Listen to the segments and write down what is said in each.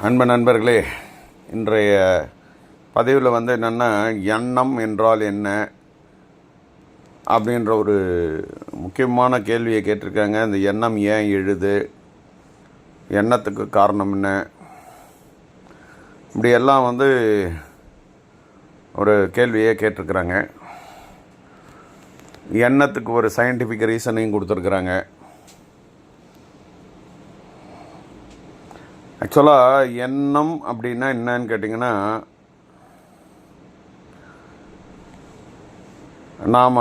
அன்பு நண்பர்களே இன்றைய பதிவில் வந்து என்னென்னா எண்ணம் என்றால் என்ன? அப்படின்ற ஒரு முக்கியமான கேள்வியை கேட்டிருக்காங்க. இந்த எண்ணம் ஏன் எழுது? எண்ணத்துக்கு காரணம் என்ன? இப்படியெல்லாம் வந்து ஒரு கேள்வியே கேட்டிருக்கிறாங்க. எண்ணத்துக்கு ஒரு சயின்டிஃபிக் ரீசனையும் கொடுத்துருக்குறாங்க. ஆக்சுவலாக எண்ணம் அப்படின்னா என்னன்னு கேட்டிங்கன்னா நாம்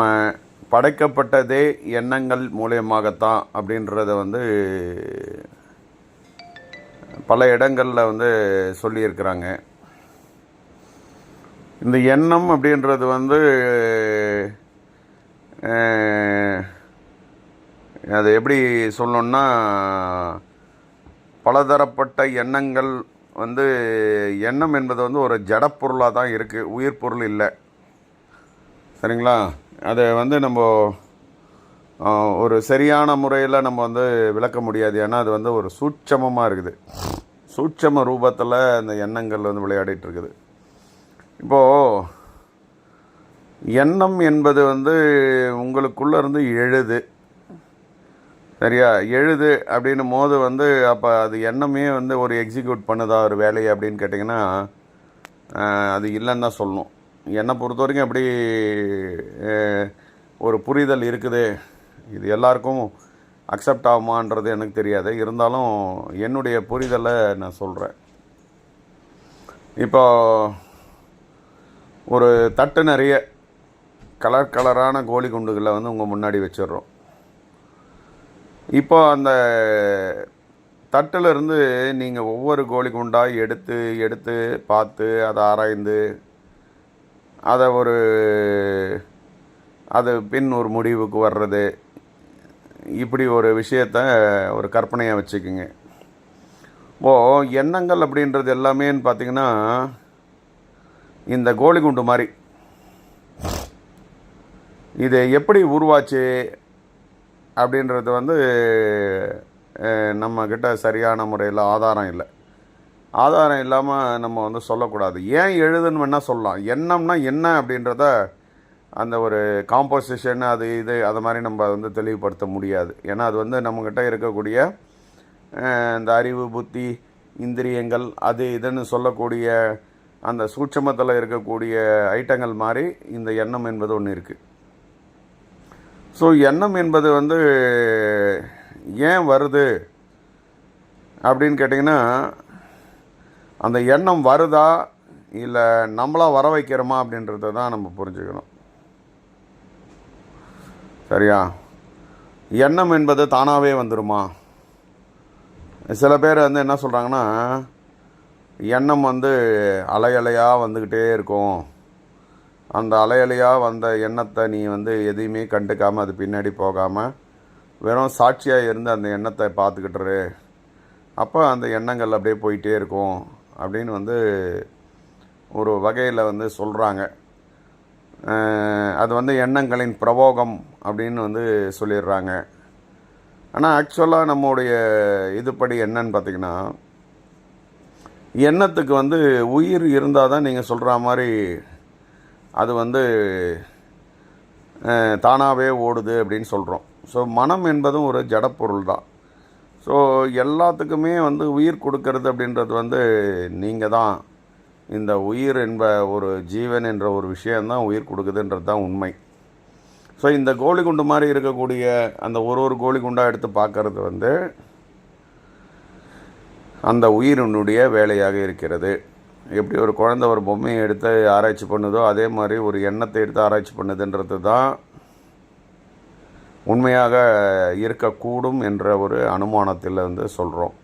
படைக்கப்பட்டதே எண்ணங்கள் மூலியமாகத்தான் அப்படின்றத வந்து பல இடங்களில் வந்து சொல்லியிருக்கிறாங்க. இந்த எண்ணம் அப்படின்றது வந்து அதை அது எப்படி சொல்லணுன்னா பலதரப்பட்ட எண்ணங்கள் வந்து எண்ணம் என்பது வந்து ஒரு ஜடப்பொருளாக தான் இருக்குது உயிர் பொருள் இல்லை. சரிங்களா? அதை வந்து நம்ம ஒரு சரியான முறையில் நம்ம வந்து விளக்க முடியாது. ஏன்னா அது வந்து ஒரு சூட்சமமாக இருக்குது. சூட்சம ரூபத்தில் அந்த எண்ணங்கள் வந்து விளையாடிட்டு இருக்குது. இப்போது எண்ணம் என்பது வந்து உங்களுக்குள்ளே இருந்து எழுது. சரியா? எழுது அப்படின்னும் போது வந்து அப்போ அது எண்ணமே வந்து ஒரு எக்ஸிக்யூட் பண்ணுதா ஒரு வேலையை அப்படின்னு கேட்டிங்கன்னா அது இல்லைன்னு தான் சொல்லணும். என்னை பொறுத்த வரைக்கும் எப்படி ஒரு புரிதல் இருக்குது இது எல்லாருக்கும் அக்செப்ட் ஆகுமான்றது எனக்கு தெரியாது. இருந்தாலும் என்னுடைய புரிதலை நான் சொல்கிறேன் இப்போ ஒரு தட்டு நிறைய கலர் கலரான கோழி குண்டுகளை வந்து உங்கள் முன்னாடி வச்சிடுறோம். இப்போ அந்த தட்டிலிருந்து நீங்கள் ஒவ்வொரு கோழி குண்டாக எடுத்து எடுத்து பார்த்து அதை ஆராய்ந்து அதை ஒரு அது பின் ஒரு முடிவுக்கு வர்றது இப்படி ஒரு விஷயத்த ஒரு கற்பனையாக வச்சுக்கோங்க. ஓ எண்ணங்கள் அப்படின்றது எல்லாமேன்னு பார்த்தீங்கன்னா இந்த கோழி குண்டு மாதிரி. இது எப்படி உருவாச்சு? அப்படின்றது வந்து நம்மக்கிட்ட சரியான முறையில் ஆதாரம் இல்லை. ஆதாரம் இல்லாமல் நம்ம வந்து சொல்லக்கூடாது. ஏன் எழுதுன்னு வேணால் சொல்லலாம். எண்ணம்னா என்ன அப்படின்றத அந்த ஒரு காம்போசிஷன் அது இது அது மாதிரி நம்ம வந்து தெளிவுபடுத்த முடியாது. ஏன்னா அது வந்து நம்மக்கிட்ட இருக்கக்கூடிய இந்த அறிவு புத்தி இந்திரியங்கள் அது இதுன்னு சொல்லக்கூடிய அந்த சூட்சமத்தில் இருக்கக்கூடிய ஐட்டங்கள் மாதிரி இந்த எண்ணம் என்பது ஒன்று இருக்குது ஸோ எண்ணம் என்பது வந்து ஏன் வருது அப்படின்னு கேட்டிங்கன்னா அந்த எண்ணம் வருதா இல்லை நம்மளாக வர வைக்கிறோமா அப்படின்றத தான் நம்ம புரிஞ்சுக்கணும். சரியா? எண்ணம் என்பது தானாகவே வந்துடுமா சில பேர் வந்து என்ன சொல்கிறாங்கன்னா எண்ணம் வந்து அலை அலையாக வந்துக்கிட்டே இருக்கும். அந்த அலையலையாக வந்த எண்ணத்தை நீ வந்து எதையுமே கண்டுக்காமல் அது பின்னாடி போகாமல் வெறும் சாட்சியாக இருந்து அந்த எண்ணத்தை பார்த்துக்கிட்டுரு. அப்போ அந்த எண்ணங்கள் அப்படியே போயிட்டே இருக்கும் அப்படின்னு வந்து ஒரு வகையில் வந்து சொல்கிறாங்க அது வந்து எண்ணங்களின் பிரவோகம் அப்படின்னு வந்து சொல்லிடுறாங்க. ஆனால் ஆக்சுவலாக நம்முடைய இதுபடி என்னன்னு பார்த்தீங்கன்னா எண்ணத்துக்கு வந்து உயிர் இருந்தால் தான் நீங்கள் சொல்கிற மாதிரி அது வந்து தானாகவே ஓடுது அப்படின்னு சொல்கிறோம் ஸோ மனம் என்பதும் ஒரு ஜடப்பொருள் தான் ஸோ எல்லாத்துக்குமே வந்து உயிர் கொடுக்கறது அப்படின்றது வந்து நீங்கள் தான் இந்த உயிர் என்ப ஒரு ஜீவன் என்ற ஒரு விஷயந்தான் உயிர் கொடுக்குதுன்றது தான் உண்மை. ஸோ இந்த கோழி குண்டு மாதிரி இருக்கக்கூடிய அந்த ஒரு ஒரு கோழி குண்டாக எடுத்து பார்க்கறது வந்து அந்த உயிரினுடைய வேலையாக இருக்கிறது. எப்படி ஒரு குழந்தை ஒரு பொம்மையை எடுத்து ஆராய்ச்சி பண்ணுதோ அதே மாதிரி ஒரு எண்ணத்தை எடுத்து ஆராய்ச்சி பண்ணுதுன்றது தான் உண்மையாக இருக்கக்கூடும் என்ற ஒரு அனுமானத்தில் வந்து சொல்கிறோம்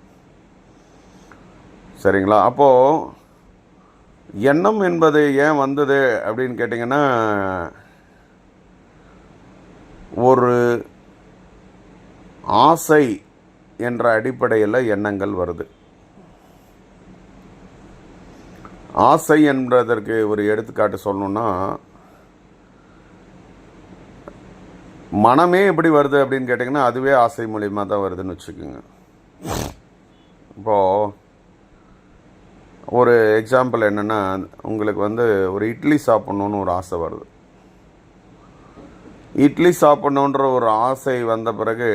சரிங்களா? அப்போது எண்ணம் என்பது ஏன் வந்தது அப்படின்னு கேட்டிங்கன்னா ஒரு ஆசை என்ற அடிப்படையில் எண்ணங்கள் வருது. ஆசை என்பதற்கு ஒரு எடுத்துக்காட்டு சொல்லணும்னா மனமே எப்படி வருது அப்படின்னு கேட்டிங்கன்னா அதுவே ஆசை மூலியமாக தான் வருதுன்னு வச்சுக்கோங்க. இப்போது ஒரு எக்ஸாம்பிள் என்னென்னா உங்களுக்கு வந்து ஒரு இட்லி சாப்பிட்ணுன்னு ஒரு ஆசை வருது. இட்லி சாப்பிட்ணுன்ற ஒரு ஆசை வந்த பிறகு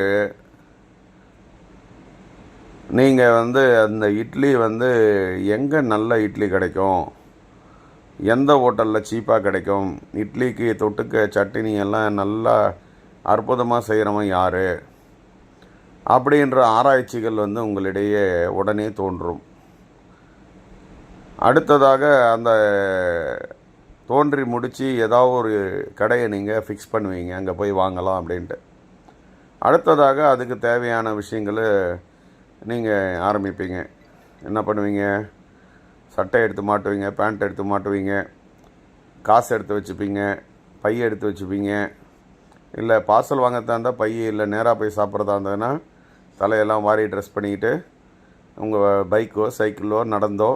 நீங்கள் வந்து அந்த இட்லி வந்து எங்கே நல்ல இட்லி கிடைக்கும்? எந்த ஹோட்டலில் சீப்பாக கிடைக்கும்? இட்லிக்கு தொட்டுக்க சட்னி எல்லாம் நல்லா அற்புதமாக செய்கிறவன் யார்? அப்படின்ற ஆராய்ச்சிகள் வந்து உங்களிடையே உடனே தோன்றும். அடுத்ததாக அந்த தோன்றி முடித்து ஏதாவது ஒரு கடையை நீங்கள் ஃபிக்ஸ் பண்ணுவீங்க. அங்கே போய் வாங்கலாம் அப்படின்ட்டு. அடுத்ததாக அதுக்கு தேவையான விஷயங்களை நீங்கள் ஆரம்பிப்பீங்க. என்ன பண்ணுவீங்க? சட்டை எடுத்து மாட்டுவீங்க பேண்ட் எடுத்து மாட்டுவீங்க காசு எடுத்து வச்சுப்பீங்க பை எடுத்து வச்சுப்பீங்க. இல்லை பார்சல் வாங்கத்தான் இருந்தால் பை இல்லை நேராக போய் சாப்பிட்றதா இருந்ததுன்னா தலையெல்லாம் வாரி ட்ரெஸ் பண்ணிக்கிட்டு உங்கள் பைக்கோ சைக்கிளோ நடந்தோ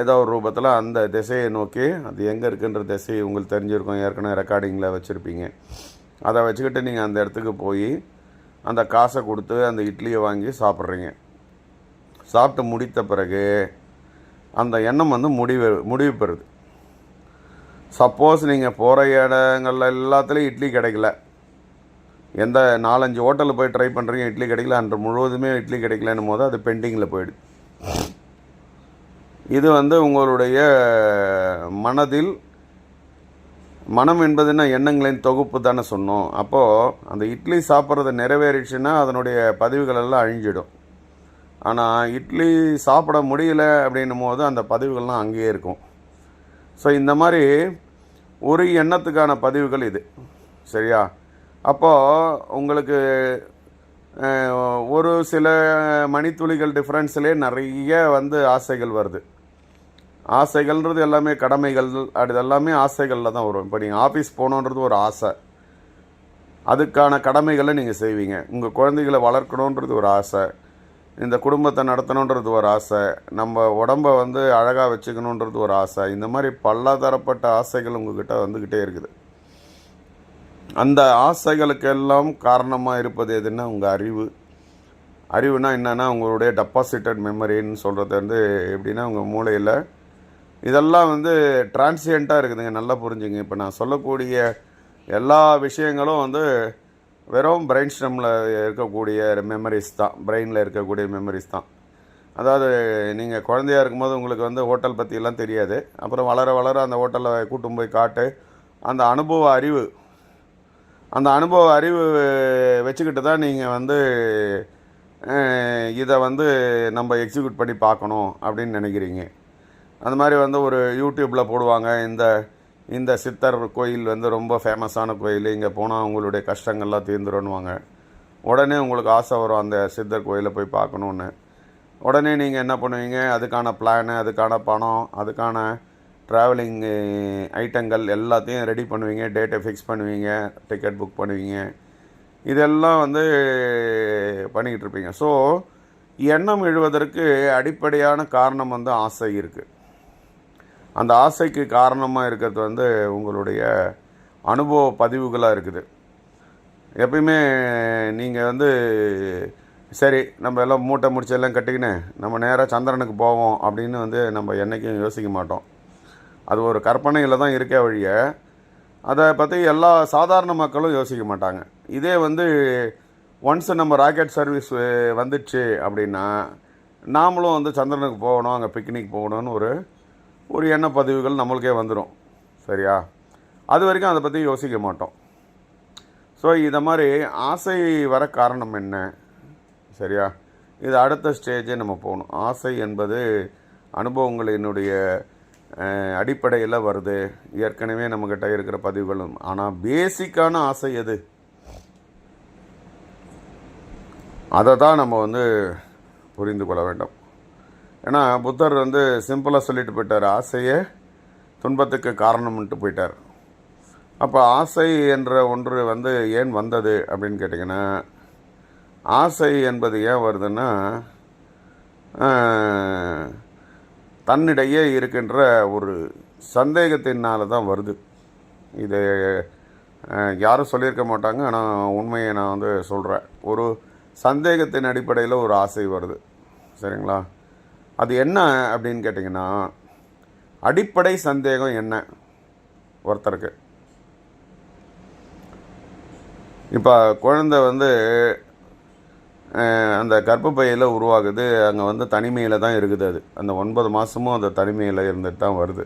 ஏதோ ஒரு ரூபத்தில் அந்த திசையை நோக்கி அது எங்கே இருக்குன்ற திசை உங்களுக்கு தெரிஞ்சிருக்கும். ஏற்கனவே ரெக்கார்டிங்கில் வச்சுருப்பீங்க. அதை வச்சுக்கிட்டு நீங்கள் அந்த இடத்துக்கு போய் அந்த காசை கொடுத்து அந்த இட்லியை வாங்கி சாப்பிட்றீங்க. சாப்பிட்டு முடித்த பிறகு அந்த எண்ணம் வந்து முடிவு முடிவு பெறுது. சப்போஸ் நீங்கள் போகிற இடங்கள்ல எல்லாத்துலேயும் இட்லி கிடைக்கல. எந்த நாலஞ்சு ஹோட்டலில் போய் ட்ரை பண்ணுறீங்க இட்லி கிடைக்கல அன்று முழுவதுமே இட்லி கிடைக்கலன்னும் போது அது பெண்டிங்கில் போயிடுது. இது வந்து உங்களுடைய மனதில் மனம் என்பதுன்னா எண்ணங்களின் தொகுப்பு தானே சொன்னோம். அப்போது அந்த இட்லி சாப்பிட்றது நிறைவேறிச்சுன்னா அதனுடைய பதிவுகள் எல்லாம் அழிஞ்சிடும். ஆனால் இட்லி சாப்பிட முடியல அப்படின்னும் போது அந்த பதிவுகள்லாம் அங்கேயே இருக்கும். ஸோ இந்த மாதிரி ஒரு எண்ணத்துக்கான பதிவுகள் இது. சரியா? அப்போது உங்களுக்கு ஒரு சில மணித்துளிகள் டிஃப்ரென்ஸ்லேயே நிறைய வந்து ஆசைகள் வருது. ஆசைகள்ன்றது எல்லாமே கடமைகள் அது எல்லாமே ஆசைகளில் தான் வரும். இப்போ நீங்கள் ஆஃபீஸ் போகணுன்றது ஒரு ஆசை. அதுக்கான கடமைகளை நீங்கள் செய்வீங்க. உங்கள் குழந்தைகளை வளர்க்கணுன்றது ஒரு ஆசை. இந்த குடும்பத்தை நடத்தணுன்றது ஒரு ஆசை. நம்ம உடம்ப வந்து அழகாக வச்சுக்கணுன்றது ஒரு ஆசை. இந்த மாதிரி பலதரப்பட்ட ஆசைகள் உங்ககிட்ட வந்துக்கிட்டே இருக்குது. அந்த ஆசைகளுக்கெல்லாம் காரணமாக இருப்பது எதுன்னா உங்கள் அறிவு. அறிவுனா என்னென்னா உங்களுடைய டெபாசிட்டட் மெமரின்னு சொல்கிறது வந்து எப்படின்னா உங்கள் மூளையில் இதெல்லாம் வந்து டிரான்சியண்ட்டாக இருக்குதுங்க. நல்லா புரிஞ்சுங்க. இப்போ நான் சொல்லக்கூடிய எல்லா விஷயங்களும் வந்து வெறும் பிரெயின் ஸ்டெம்மில் இருக்கக்கூடிய மெமரிஸ் தான். பிரெயினில் இருக்கக்கூடிய மெமரிஸ் தான். அதாவது நீங்கள் குழந்தையா இருக்கும்போது உங்களுக்கு வந்து ஹோட்டல் பற்றியெல்லாம் தெரியாது. அப்புறம் வளர வளர அந்த ஹோட்டலில் கூட்டும் போய் காட்டு அந்த அனுபவ அறிவு அந்த அனுபவ அறிவு வச்சுக்கிட்டு தான் நீங்கள் வந்து இதை வந்து நம்ம எக்ஸிக்யூட் பண்ணி பார்க்கணும் அப்படின்னு நினைக்கிறீங்க. அந்த மாதிரி வந்து ஒரு யூடியூப்பில் போடுவாங்க. இந்த இந்த சித்தர் கோயில் வந்து ரொம்ப ஃபேமஸான கோயில். இங்கே போனால் உங்களுடைய கஷ்டங்கள்லாம் தீர்ந்துருன்னுவாங்க உடனே உங்களுக்கு ஆசை வரும் அந்த சித்தர் கோயிலை போய் பார்க்கணுன்னு உடனே நீங்கள் என்ன பண்ணுவீங்க? அதுக்கான பிளானு அதுக்கான பணம் அதுக்கான ட்ராவலிங் ஐட்டங்கள் எல்லாத்தையும் ரெடி பண்ணுவீங்க. டேட்டை ஃபிக்ஸ் பண்ணுவீங்க. டிக்கெட் புக் பண்ணுவீங்க. இதெல்லாம் வந்து பண்ணிக்கிட்டு இருப்பீங்க. ஸோ எண்ணம் எழுவதற்கு அடிப்படையான காரணம் வந்து ஆசை இருக்குது அந்த ஆசைக்கு காரணமாக இருக்கிறது வந்து உங்களுடைய அனுபவ பதிவுகளாக இருக்குது. எப்பயுமே நீங்கள் வந்து சரி நம்ம எல்லாம் மூட்டை முடிச்சு எல்லாம் கட்டிக்கின்னு நம்ம நேராக சந்திரனுக்கு போவோம் அப்படின்னு வந்து நம்ம என்றைக்கும் யோசிக்க மாட்டோம். அது ஒரு கற்பனையில் தான் இருக்கே வழிய அதை பற்றி எல்லா சாதாரண மக்களும் யோசிக்க மாட்டாங்க. இதே வந்து ஒன்ஸ் நம்ம ராக்கெட் சர்வீஸ் வந்துடுச்சு அப்படின்னா நாமளும் வந்து சந்திரனுக்கு போகணும் அங்கே பிக்னிக் போகணும்னு ஒரு ஒரு எண்ண பதிவுகள் நம்மளுக்கே வந்துடும் சரியா? அது வரைக்கும் அதை பற்றி யோசிக்க மாட்டோம். ஸோ இதை மாதிரி ஆசை வர காரணம் என்ன? சரியா? இது அடுத்த ஸ்டேஜே நம்ம போகணும். ஆசை என்பது அனுபவங்களினுடைய அடிப்படையில் வருது. ஏற்கனவே நம்மக்கிட்ட இருக்கிற பதிவுகளும். ஆனால் பேசிக்கான ஆசை எது? அதை தான் நம்ம வந்து புரிந்து கொள்ள வேண்டும். ஏன்னா புத்தர் வந்து சிம்பிளாக சொல்லிட்டு போயிட்டார் ஆசையே துன்பத்துக்கு காரணம்ன்ட்டு போயிட்டார். அப்போ ஆசை என்ற ஒன்று வந்து ஏன் வந்தது அப்படின்னு கேட்டிங்கன்னா ஆசை என்பது ஏன் வருதுன்னா தன்னிடையே இருக்கின்ற ஒரு சந்தேகத்தினால தான் வருது. இது யாரும் சொல்லியிருக்க மாட்டாங்க ஆனால் உண்மையை நான் வந்து சொல்கிறேன் ஒரு சந்தேகத்தின் அடிப்படையில் ஒரு ஆசை வருது. சரிங்களா? அது என்ன அப்படின்னு கேட்டிங்கன்னா அடிப்படை சந்தேகம் என்ன? ஒருத்தருக்கு. இப்போ குழந்தை வந்து அந்த கர்ப்பப்பையில் உருவாகுது. அங்கே வந்து தனிமையில் தான் இருக்குது அது. அந்த ஒன்பது மாதமும் அந்த தனிமையில் இருந்துட்டு தான் வருது.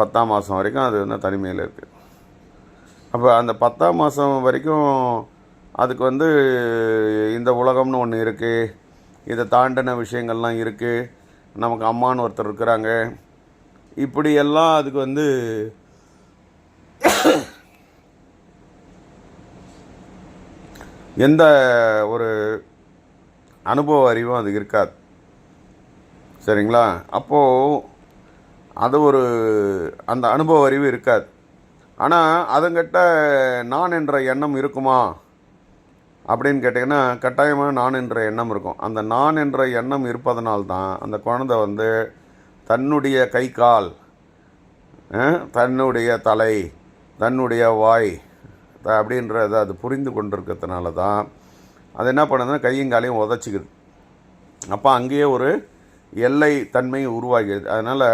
பத்தாம் மாதம் வரைக்கும் அது வந்து தனிமையில் இருக்குது அப்போ அந்த பத்தாம் மாதம் வரைக்கும் அதுக்கு வந்து இந்த உலகம்னு ஒன்று இருக்குது இதை தாண்டின விஷயங்கள்லாம் இருக்குது நமக்கு அம்மான்னு ஒருத்தர் இருக்கிறாங்க. இப்படியெல்லாம் அதுக்கு வந்து எந்த ஒரு அனுபவ அறிவும் அது இருக்காது. சரிங்களா? அப்போது அது ஒரு அந்த அனுபவ அறிவு இருக்காது. ஆனால் அதங்கிட்ட நான் என்ற எண்ணம் இருக்குமா? அப்படின்னு கேட்டிங்கன்னா கட்டாயமாக நான் என்ற எண்ணம் இருக்கும். அந்த நான் என்ற எண்ணம் இருப்பதனால்தான் அந்த குழந்தை வந்து தன்னுடைய கை கால் தன்னுடைய தலை தன்னுடைய வாய் த- அப்படின்றத அது புரிந்து கொண்டிருக்கிறதுனால தான் அது என்ன பண்ணுதுன்னா கையும் காலையும் உதச்சிக்குது. அப்போ அங்கேயே ஒரு எல்லை தன்மை உருவாகிடுது அதனால்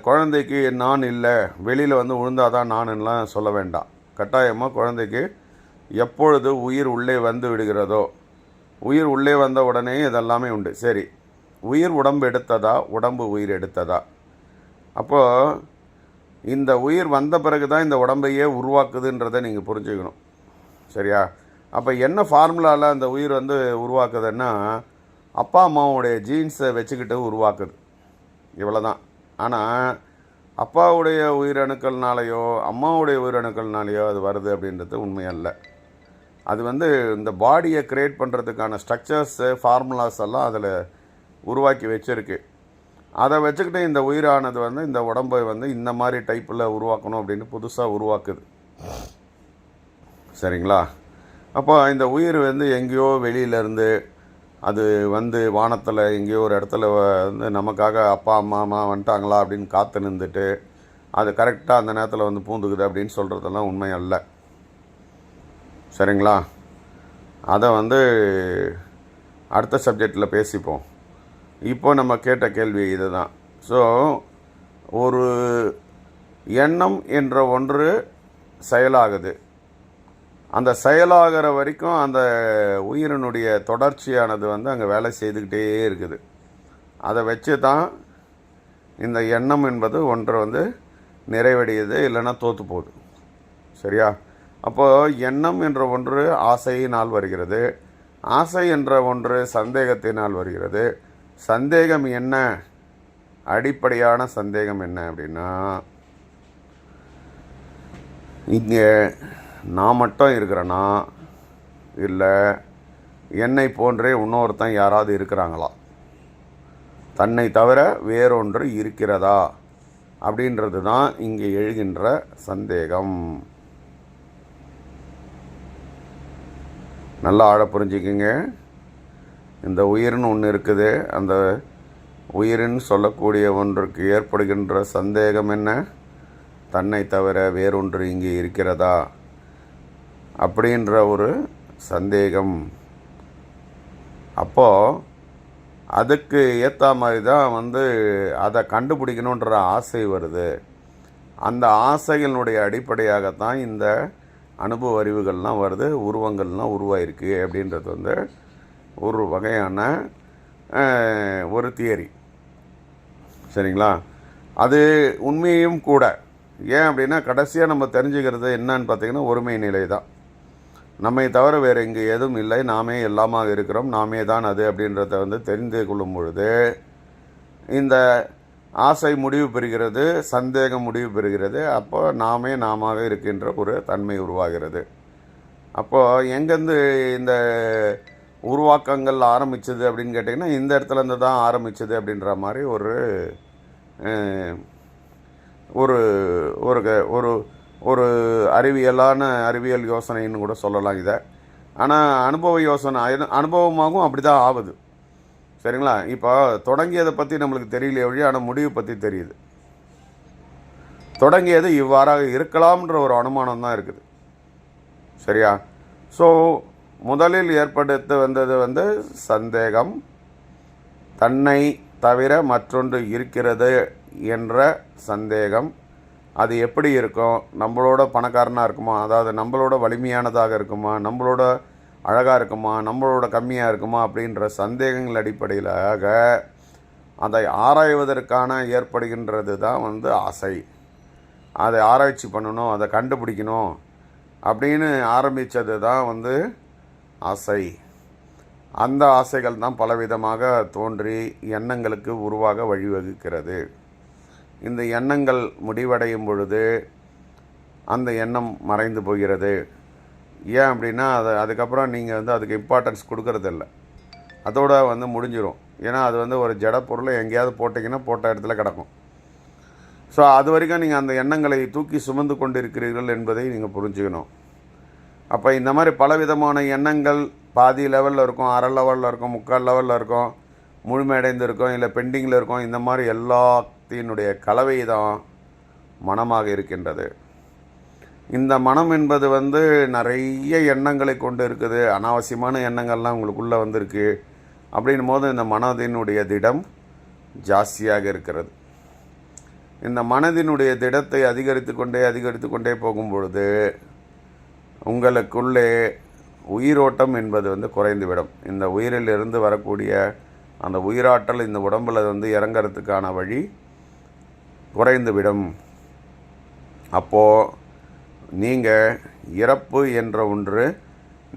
குழந்தைக்கு நான் இல்லை வெளியில் வந்து விழுந்தாதான் நான்லாம் சொல்ல வேண்டாம். கட்டாயமாக குழந்தைக்கு எப்பொழுது உயிர் உள்ளே வந்து விடுகிறதோ உயிர் உள்ளே வந்த உடனே இதெல்லாமே உண்டு. சரி உயிர் உடம்பு எடுத்ததா உடம்பு உயிர் எடுத்ததா? அப்போது இந்த உயிர் வந்த பிறகு தான் இந்த உடம்பையே உருவாக்குதுன்றதை நீங்கள் புரிஞ்சுக்கணும். சரியா? அப்போ என்ன ஃபார்முலாவில் அந்த உயிர் வந்து உருவாக்குதுன்னா அப்பா அம்மாவுடைய ஜீன்ஸை வச்சுக்கிட்டு உருவாக்குது. இவ்வளோ தான் ஆனால் அப்பாவுடைய உயிரணுக்கள்னாலேயோ அம்மாவுடைய உயிரணுக்கள்னாலேயோ அது வருது அப்படின்றது உண்மையல்ல அது வந்து இந்த பாடியை கிரியேட் பண்ணுறதுக்கான ஸ்ட்ரக்சர்ஸு ஃபார்முலாஸ் எல்லாம் அதில் உருவாக்கி வச்சுருக்கு. அதை வச்சுக்கிட்டு இந்த உயிரானது வந்து இந்த உடம்பை வந்து இந்த மாதிரி டைப்பில் உருவாக்கணும் அப்படின்னு புதுசாக உருவாக்குது. சரிங்களா? அப்போ இந்த உயிர் வந்து எங்கேயோ வெளியிலேருந்து அது வந்து வானத்தில் எங்கேயோ ஒரு இடத்துல வந்து நமக்காக அப்பா அம்மா அம்மா வந்துட்டாங்களா அப்படின்னு காத்து நின்றுட்டு அது கரெக்டாக அந்த நேரத்தில் வந்து பூந்துக்குது அப்படின்னு சொல்கிறதெல்லாம் உண்மை அல்ல. சரிங்களா? அதை வந்து அடுத்த சப்ஜெக்டில் பேசிப்போம். இப்போ நம்ம கேட்ட கேள்வி இதுதான். ஸோ ஒரு எண்ணம் என்ற ஒன்று செயலாகுது. அந்த செயலாகிற வரைக்கும் அந்த உயிரினுடைய தொடர்ச்சியானது வந்து அங்கே வேலை செய்துக்கிட்டே இருக்குது. அதை வச்சு தான் இந்த எண்ணம் என்பது ஒன்று வந்து நிறைவடையுது இல்லைன்னா தோற்று போகுது. சரியா? அப்போது எண்ணம் என்ற ஒன்று ஆசையினால் வருகிறது. ஆசை என்ற ஒன்று சந்தேகத்தினால் வருகிறது. சந்தேகம் என்ன? அடிப்படையான சந்தேகம் என்ன அப்படின்னா இங்கே நான் மட்டும் இருக்கிறேன்னா இல்லை என்னை போன்றே இன்னொருத்தன் யாராவது இருக்கிறாங்களா? தன்னை தவிர வேறொன்று இருக்கிறதா? அப்படின்றது தான் இங்கே எழுகின்ற சந்தேகம். நல்லா ஆழ புரிஞ்சுக்கிங்க. இந்த உயிர்னு ஒன்று இருக்குது. அந்த உயிரின்னு சொல்லக்கூடிய ஒன்றுக்கு ஏற்படுகின்ற சந்தேகம் என்ன? தன்னை தவிர வேறொன்று இங்கே இருக்கிறதா? அப்படின்ற ஒரு சந்தேகம். அப்போது அதுக்கு ஏற்ற மாதிரி தான் வந்து அதை கண்டுபிடிக்கணுன்ற ஆசை வருது. அந்த ஆசைகளினுடைய அடிப்படையாகத்தான் இந்த அனுபவ அறிவுகள்லாம் வருது உருவங்கள்லாம் உருவாயிருக்கு அப்படின்றது வந்து ஒரு வகையான ஒரு தியரி. சரிங்களா? அது உண்மையும் கூட. ஏன் அப்படின்னா கடைசியாக நம்ம தெரிஞ்சுக்கிறது என்னன்னு பார்த்தீங்கன்னா ஒருமை நிலை தான் நம்மை தவிர வேறு இங்கே எதுவும் இல்லை. நாமே எல்லாமாக இருக்கிறோம். நாமே தான் அது அப்படின்றத வந்து தெரிந்து கொள்ளும் பொழுது இந்த ஆசை முடிவு பெறுகிறது சந்தேகம் முடிவு பெறுகிறது. அப்போ நாமே நாமாக இருக்கின்ற ஒரு தன்மை உருவாகிறது. அப்போது எங்கேருந்து இந்த உருவாக்கங்கள் ஆரம்பிச்சது அப்படின்னு கேட்டிங்கன்னா இந்த இடத்துல இருந்து தான் ஆரம்பிச்சது அப்படின்ற மாதிரி ஒரு ஒரு ஒரு க- ஒரு ஒரு அறிவியலான அறிவியல் யோசனைன்னு கூட சொல்லலாம் இதை. ஆனால் அனுபவ யோசனை அனுபவமாகவும் அப்படி தான் ஆகுது. சரிங்களா? இப்போ தொடங்கியதை பற்றி நம்மளுக்கு தெரியலையே ஒழிய ஆனால் முடிவு பற்றி தெரியுது. தொடங்கியது இவ்வாறாக இருக்கலாம்ன்ற ஒரு அனுமானம் தான் இருக்குது. சரியா? ஸோ முதலில் ஏற்படுத்த வந்தது வந்து சந்தேகம் தன்னை தவிர மற்றொன்று இருக்கிறது என்ற சந்தேகம். அது எப்படி இருக்கும்? நம்மளோட பணக்காரனாக இருக்குமா? அதாவது நம்மளோட வலிமையானதாக இருக்குமா? நம்மளோட அழகாக இருக்குமா நம்மளோட கம்மியாக இருக்குமா அப்படின்ற சந்தேகங்கள் அடிப்படையிலாக அதை ஆராய்வதற்கான ஏற்படுகின்றது தான் வந்து ஆசை. அதை ஆராய்ச்சி பண்ணணும் அதை கண்டுபிடிக்கணும் அப்படின்னு ஆரம்பித்தது தான் வந்து ஆசை. அந்த ஆசைகள் தான் பலவிதமாக தோன்றி எண்ணங்களுக்கு உருவாக வழிவகுக்கிறது. இந்த எண்ணங்கள் முடிவடையும் பொழுது அந்த எண்ணம் மறைந்து போகிறது. ஏன் அப்படின்னா அது அதுக்கப்புறம் நீங்கள் வந்து அதுக்கு இம்பார்ட்டன்ஸ் கொடுக்கறதில்ல. அதோட வந்து முடிஞ்சிடும் ஏன்னா அது வந்து ஒரு ஜட பொருளை எங்கேயாவது போட்டிங்கன்னா போட்ட இடத்துல கிடக்கும். ஸோ அது வரைக்கும் நீங்கள் அந்த எண்ணங்களை தூக்கி சுமந்து கொண்டு இருக்கிறீர்கள் என்பதை நீங்கள் புரிஞ்சுக்கணும். அப்போ இந்த மாதிரி பலவிதமான எண்ணங்கள் பாதி லெவலில் இருக்கும் அரை லெவலில் இருக்கும் முக்கால் லெவலில் இருக்கும் முழுமையடைந்து இருக்கும் இல்லை பெண்டிங்கில் இருக்கும் இந்த மாதிரி எல்லாத்தினுடைய கலவை தான் மனமாக இருக்கின்றது. இந்த மனம் என்பது வந்து நிறைய எண்ணங்களை கொண்டு இருக்குது. அனாவசியமான எண்ணங்கள்லாம் உங்களுக்குள்ளே வந்திருக்கு. அப்படின்னும் போது இந்த மனதினுடைய திடம் ஜாஸ்தியாக இருக்கிறது. இந்த மனதினுடைய திடத்தை அதிகரித்து கொண்டே அதிகரித்து கொண்டே போகும் பொழுது உங்களுக்குள்ளே உயிரோட்டம் என்பது வந்து குறைந்துவிடும். இந்த உயிரிலிருந்து வரக்கூடிய அந்த உயிராற்றல் இந்த உடம்பில் வந்து இறங்கிறதுக்கான வழி குறைந்துவிடும். அப்போது நீங்கள் இறப்பு என்ற ஒன்று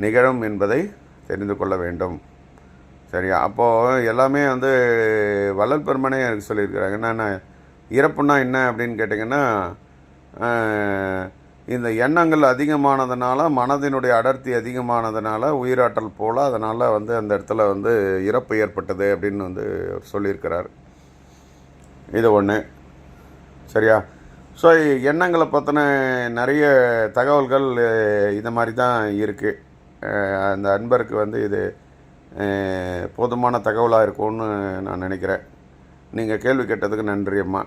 நிகழும் என்பதை தெரிந்து கொள்ள வேண்டும். சரியா? அப்போது எல்லாமே வந்து வள்ளல் பெருமனே எனக்கு சொல்லியிருக்கிறாங்க. என்னென்ன இறப்புனா என்ன அப்படின்னு கேட்டிங்கன்னா இந்த எண்ணங்கள் அதிகமானதுனால மனதினுடைய அடர்த்தி அதிகமானதுனால உயிராற்றல் போல் அதனால் வந்து அந்த இடத்துல வந்து இறப்பு ஏற்பட்டது அப்படின்னு வந்து சொல்லியிருக்கிறார். இது ஒன்று சரியா? ஸோ எண்ணங்களை பற்றின நிறைய தகவல்கள் இந்த இது மாதிரி தான் இருக்குது அந்த அன்பருக்கு வந்து இது போதுமான தகவலாக இருக்கும்னு நான் நினைக்கிறேன். நீங்கள் கேள்வி கேட்டதுக்கு நன்றி அம்மா.